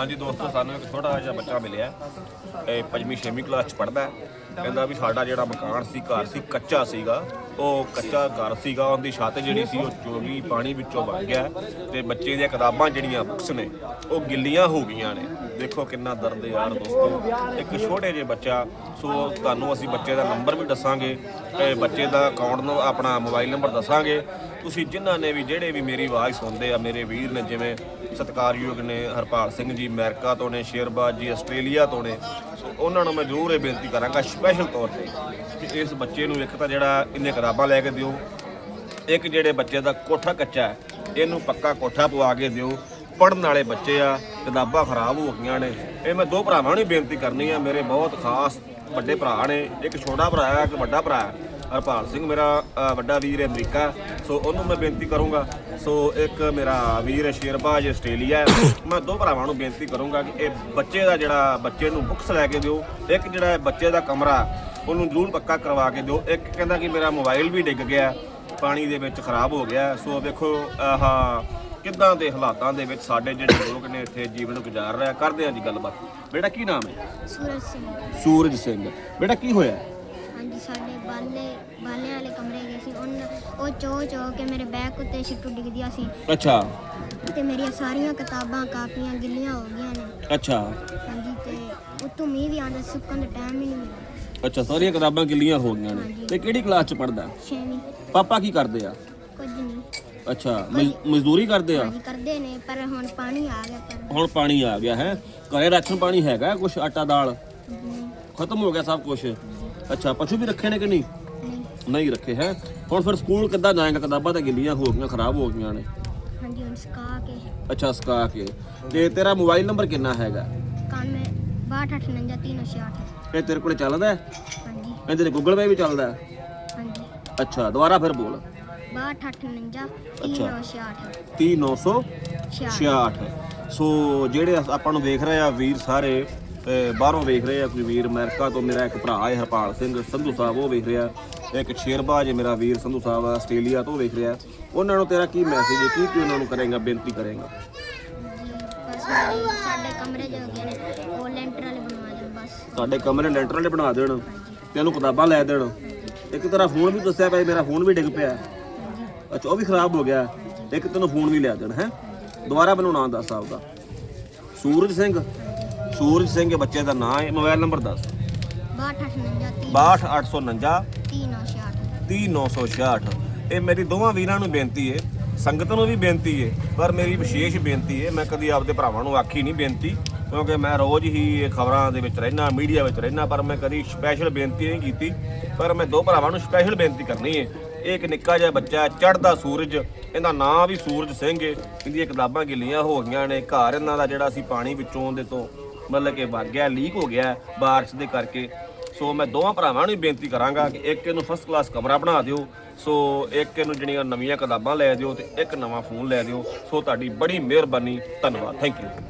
ਹਾਂਜੀ ਦੋਸਤੋ, ਸਾਨੂੰ ਇੱਕ ਛੋਟਾ ਜਿਹਾ ਬੱਚਾ ਮਿਲਿਆ। ਇਹ ਪੰਜਵੀਂ, ਛੇਵੀਂ ਕਲਾਸ ਚ ਪੜਦਾ ਕਹਿੰਦਾ ਵੀ ਸਾਡਾ ਜਿਹੜਾ ਮਕਾਨ ਸੀ, ਘਰ ਸੀ, ਕੱਚਾ ਸੀਗਾ। ਉਹ ਕੱਚਾ ਘਰ ਸੀਗਾ, ਉਹਦੀ ਛੱਤ ਜਿਹੜੀ ਸੀ, ਉਹ ਚੋਗੀ ਪਾਣੀ ਵਿੱਚੋਂ ਵਗ ਗਿਆ। ਤੇ ਬੱਚੇ ਦੀਆਂ ਕਿਤਾਬਾਂ ਜਿਹੜੀਆਂ ਬੁੱਕਸ ਨੇ, ਉਹ ਗਿੱਲੀਆਂ ਹੋ ਗਈਆਂ ਨੇ। ਦੇਖੋ ਕਿੰਨਾ ਦਰਦ ਹੈ ਯਾਰ ਦੋਸਤੋ। ਇੱਕ ਛੋਟੇ ਜਿਹੇ ਬੱਚਾ, ਸੋ ਤੁਹਾਨੂੰ ਅਸੀਂ ਬੱਚੇ ਦਾ ਨੰਬਰ ਵੀ ਦੱਸਾਂਗੇ। ਤੇ ਬੱਚੇ ਦਾ ਅਕਾਊਂਟ ਨੂੰ ਆਪਣਾ ਮੋਬਾਈਲ ਨੰਬਰ ਦੱਸਾਂਗੇ। ਤੁਸੀਂ ਜਿਨ੍ਹਾਂ ਨੇ ਵੀ, ਜਿਹੜੇ ਵੀ ਮੇਰੀ ਆਵਾਜ਼ ਸੁਣਦੇ ਆ, ਮੇਰੇ ਵੀਰ ਨੇ ਜਿਵੇਂ ਸਤਿਕਾਰਯੋਗ ਨੇ ਹਰਪਾਲ ਸਿੰਘ ਜੀ, ਅਮਰੀਕਾ ਤੋਂ ਨੇ, ਸ਼ੇਰਬਾਜ਼ ਜੀ, ਆਸਟ੍ਰੇਲੀਆ ਤੋਂ ਨੇ। ਸੋ ਉਹਨਾਂ ਨੂੰ ਮੈਂ ਜ਼ਰੂਰ ਇਹ ਬੇਨਤੀ ਕਰਾਂਗਾ ਸਪੈਸ਼ਲ ਤੌਰ ਤੇ ਕਿ ਇਸ ਬੱਚੇ ਨੂੰ ਇੱਕ ਤਾਂ ਜਿਹੜਾ ਇਹਨੇ ਕਿਤਾਬਾਂ ਲੈ ਕੇ ਦਿਓ, ਇੱਕ ਜਿਹੜੇ ਬੱਚੇ ਦਾ ਕੋਠਾ ਕੱਚਾ ਹੈ, ਇਹਨੂੰ ਪੱਕਾ ਕੋਠਾ ਪਵਾ ਕੇ ਦਿਓ। ਪੜਨ ਵਾਲੇ ਬੱਚੇ ਆ, ਕਿਤਾਬਾਂ ਖਰਾਬ ਹੋ ਗਈਆਂ ਨੇ। ਇਹ ਮੈਂ ਦੋ ਭਰਾਵਾਂ ਨੂੰ ਹੀ ਬੇਨਤੀ ਕਰਨੀ ਆ, ਮੇਰੇ ਬਹੁਤ ਖਾਸ ਵੱਡੇ ਭਰਾ ਨੇ, ਇੱਕ ਛੋਟਾ ਭਰਾ ਹੈ ਇੱਕ ਵੱਡਾ ਭਰਾ ਹੈ ਹਰਪਾਲ ਸਿੰਘ ਮੇਰਾ ਅ, ਵੱਡਾ ਵੀਰ ਹੈ ਅਮਰੀਕਾ ਸੋ ਉਹਨੂੰ ਮੈਂ ਬੇਨਤੀ ਕਰੂੰਗਾ ਸੋ ਇੱਕ ਮੇਰਾ ਵੀਰ ਹੈ ਸ਼ੇਰਬਾਜ਼ ਆਸਟ੍ਰੇਲੀਆ ਹੈ। ਮੈਂ ਦੋ ਭਰਾਵਾਂ ਨੂੰ ਬੇਨਤੀ ਕਰੂੰਗਾ ਕਿ ਇਹ ਬੱਚੇ ਦਾ ਜਿਹੜਾ ਬੱਚੇ ਨੂੰ ਬੁੱਕਸ ਲੈ ਕੇ ਦਿਓ ਇੱਕ ਜਿਹੜਾ ਬੱਚੇ ਦਾ ਕਮਰਾ ਉਹਨੂੰ ਜ਼ਰੂਰ ਪੱਕਾ ਕਰਵਾ ਕੇ ਦਿਓ ਇੱਕ ਕਹਿੰਦਾ ਕਿ ਮੇਰਾ ਮੋਬਾਈਲ ਵੀ ਡਿੱਗ ਗਿਆ ਪਾਣੀ ਦੇ ਵਿੱਚ ਖਰਾਬ ਹੋ ਗਿਆ ਸੋ ਵੇਖੋ ਆਹ ਕਿੱਦਾਂ ਦੇ ਹਾਲਾਤਾਂ ਦੇ ਵਿੱਚ ਸਾਡੇ ਜਿਹੜੇ ਲੋਕ ਨੇ ਇੱਥੇ ਜੀਵਨ ਗੁਜ਼ਾਰ ਰਹੇ ਆ। ਕਰਦੇ ਆ ਜੀ ਗੱਲਬਾਤ ਬੇਟਾ ਕੀ ਨਾਮ ਹੈ ਸੂਰਜ ਸਿੰਘ ਸੂਰਜ ਸਿੰਘ ਬੇਟਾ ਕੀ ਹੋਇਆ ਹਾਂਜੀ ਸਾਡੇ ਬਾਲੇ ਬਾਲੇ ਵਾਲੇ ਕਮਰੇ ਗਏ ਸੀ। ਉਹਨਾਂ ਉਹ ਚੋ ਚੋ ਕੇ ਮੇਰੇ ਬੈਗ ਉੱਤੇ ਛਿੱਟੂ ਡਿੱਗਦੀਆਂ ਸੀ। ਅੱਛਾ। ਤੇ ਮੇਰੀਆਂ ਸਾਰੀਆਂ ਕਿਤਾਬਾਂ ਕਾਪੀਆਂ ਗਿੱਲੀਆਂ ਹੋ ਗਈਆਂ ਨੇ। ਅੱਛਾ। ਹਾਂਜੀ ਤੇ ਉੱਤੋਂ ਮੀਂਹ ਵੀ ਆਉਂਦਾ ਸੁੱਕਣ ਦਾ ਟਾਈਮ ਹੀ ਨਹੀਂ ਮਿਲਿਆ। ਅੱਛਾ ਸਾਰੀਆਂ ਕਿਤਾਬਾਂ ਗਿੱਲੀਆਂ ਹੋ ਗਈਆਂ ਨੇ। ਤੇ ਕਿਹੜੀ ਕਲਾਸ ਚ ਪੜਦਾ ਛੇਵੀਂ। ਪਾਪਾ ਕੀ ਕਰਦੇ ਆ? ਕੁਝ ਨਹੀਂ। ਅੱਛਾ ਮਜ਼- ਮਜ਼ਦੂਰੀ ਕਰਦੇ ਆ? ਹਾਂਜੀ ਕਰਦੇ ਨੇ ਪਰ ਹੁਣ ਪਾਣੀ ਆ ਗਿਆ ਪਰ ਹੁਣ ਪਾਣੀ ਆ ਗਿਆ ਹੈ? ਘਰੇ ਰਾਸ਼ਨ ਪਾਣੀ ਹੈਗਾ ਕੁਛ ਆਟਾ ਦਾਲ? ਖਤਮ ਹੋ ਗਿਆ ਸਭ ਕੁਝ ਅੱਛਾ ਪਸ਼ੂ ਵੀ ਰੱਖੇ ਨੇ ਕਿ ਨਹੀਂ? ਨਹੀਂ ਰੱਖੇ ਹੈ। ਹੁਣ ਫਿਰ ਸਕੂਲ ਕਿੱਦਾਂ ਜਾਏਗਾ? ਕਿਤਾਬਾਂ ਤਾਂ ਗਿੱਲੀਆਂ ਹੋ ਗਈਆਂ ਖਰਾਬ ਹੋ ਗਈਆਂ ਨੇ। ਹਾਂਜੀ ਹੁਣ ਸਕਾ ਕੇ। ਅੱਛਾ ਸਕਾ ਕੇ। ਤੇ ਤੇਰਾ ਮੋਬਾਈਲ ਨੰਬਰ ਕਿੰਨਾ ਹੈਗਾ? ਕੰਮ 6258 ਇਹ ਤੇਰੇ ਕੋਲੇ ਚੱਲਦਾ ਹੈ? ਹਾਂਜੀ। ਇਹ ਤੇਰੇ ਗੂਗਲ ਪੇ ਵੀ ਚੱਲਦਾ ਹੈ? ਹਾਂਜੀ। ਅੱਛਾ ਦੁਬਾਰਾ ਫਿਰ ਬੋਲ। 6258 30966 ਸੋ ਜਿਹੜੇ ਆਪਾਂ ਨੂੰ ਵੇਖ ਰਹੇ ਆ ਵੀਰ ਸਾਰੇ ਬਾਹਰੋਂ ਵੇਖ ਰਹੇ ਆ ਕੋਈ ਵੀਰ ਅਮਰੀਕਾ ਤੋਂ ਮੇਰਾ ਇੱਕ ਭਰਾ ਹੈ ਹਰਪਾਲ ਸਿੰਘ ਸੰਧੂ ਸਾਹਿਬ ਉਹ ਵੇਖ ਰਿਹਾ। ਇੱਕ ਸ਼ੇਰਬਾਜ ਮੇਰਾ ਵੀਰ ਸੰਧੂ ਸਾਹਿਬ ਆਸਟ੍ਰੇਲੀਆ ਤੋਂ ਵੇਖ ਰਿਹਾ। ਉਹਨਾਂ ਨੂੰ ਤੇਰਾ ਕੀ ਮੈਸੇਜ ਹੈ? ਕੀ ਕੀ ਉਹਨਾਂ ਨੂੰ ਕਰੇਗਾ ਬੇਨਤੀ ਕਰੇਗਾ? ਸਾਡੇ ਕਮਰੇ ਜੋ ਹੈਗੇ ਨੇ ਉਹ ਲੈਂਟਰ ਵਾਲੇ ਬਣਵਾ ਦੇਣ ਬਸ। ਸਾਡੇ ਕਮਰੇ ਲੈਂਟਰ ਵਾਲੇ ਬਣਾ ਦੇਣ ਤੈਨੂੰ ਕਿਤਾਬਾਂ ਲੈ ਦੇਣ। ਇੱਕ ਤੇਰਾ ਫੋਨ ਵੀ ਦੱਸਿਆ ਪਿਆ ਮੇਰਾ ਫੋਨ ਵੀ ਡਿੱਗ ਪਿਆ। ਅੱਛਾ ਉਹ ਵੀ ਖਰਾਬ ਹੋ ਗਿਆ। ਇੱਕ ਤੈਨੂੰ ਫੋਨ ਵੀ ਲਿਆ ਦੇਣ ਹੈ? ਦੁਬਾਰਾ ਨਾਂ ਦੱਸ ਆਪਦਾ। ਸੂਰਜ ਸਿੰਘ? ਸੂਰਜ ਸਿੰਘ ਬੱਚੇ ਦਾ ਨਾਂ ਹੈ। ਮੋਬਾਈਲ ਨੰਬਰ ਦੱਸ। 6258 6289 30966 30966 ਇਹ ਮੇਰੀ ਦੋਵਾਂ ਵੀਰਾਂ ਨੂੰ ਬੇਨਤੀ ਹੈ। ਸੰਗਤ ਨੂੰ ਵੀ ਬੇਨਤੀ ਹੈ ਪਰ ਮੇਰੀ ਵਿਸ਼ੇਸ਼ ਬੇਨਤੀ ਹੈ ਮੈਂ ਕਦੀ ਆਪਦੇ ਭਰਾਵਾਂ ਨੂੰ ਆਖੀ ਨਹੀਂ ਬੇਨਤੀ ਕਿਉਂਕਿ ਮੈਂ ਰੋਜ਼ ਹੀ ਇਹ ਖਬਰਾਂ ਦੇ ਵਿੱਚ ਰਹਿਣਾ ਮੀਡੀਆ ਵਿੱਚ ਰਹਿਣਾ ਪਰ ਮੈਂ ਕਦੀ ਸਪੈਸ਼ਲ ਬੇਨਤੀ ਨਹੀਂ ਕੀਤੀ ਪਰ ਮੈਂ ਦੋ ਭਰਾਵਾਂ ਨੂੰ ਸਪੈਸ਼ਲ ਬੇਨਤੀ ਕਰਨੀ ਹੈ। ਇਹ ਇੱਕ ਨਿੱਕਾ ਜਿਹਾ ਬੱਚਾ ਚੜਦਾ ਸੂਰਜ ਇਹਦਾ ਨਾਂ ਵੀ ਸੂਰਜ ਸਿੰਘ ਹੈ। ਇਹਦੀਆਂ ਕਿਤਾਬਾਂ ਗਿੱਲੀਆਂ ਹੋ ਗਈਆਂ ਨੇ ਘਰ ਇਹਨਾਂ ਦਾ ਜਿਹੜਾ ਸੀ ਪਾਣੀ ਵਿੱਚੋਂ ਦੇ ਤੋਂ ਮਤਲਬ ਕਿ ਵਗ ਗਿਆ ਲੀਕ ਹੋ ਗਿਆ ਬਾਰਿਸ਼ ਦੇ ਕਰਕੇ। ਸੋ ਮੈਂ ਦੋਵਾਂ ਭਰਾਵਾਂ ਨੂੰ ਹੀ ਬੇਨਤੀ ਕਰਾਂਗਾ ਕਿ ਇੱਕ ਇਹਨੂੰ ਫਸਟ ਕਲਾਸ ਕਮਰਾ ਬਣਾ ਦਿਓ। ਸੋ ਇੱਕ ਇਹਨੂੰ ਜਿਹੜੀਆਂ ਨਵੀਆਂ ਕਿਤਾਬਾਂ ਲੈ ਦਿਓ ਤੇ ਇੱਕ ਨਵਾਂ ਫੋਨ ਲੈ ਦਿਓ। ਸੋ ਤੁਹਾਡੀ ਬੜੀ ਮਿਹਰਬਾਨੀ, ਧੰਨਵਾਦ ਥੈਂਕ ਯੂ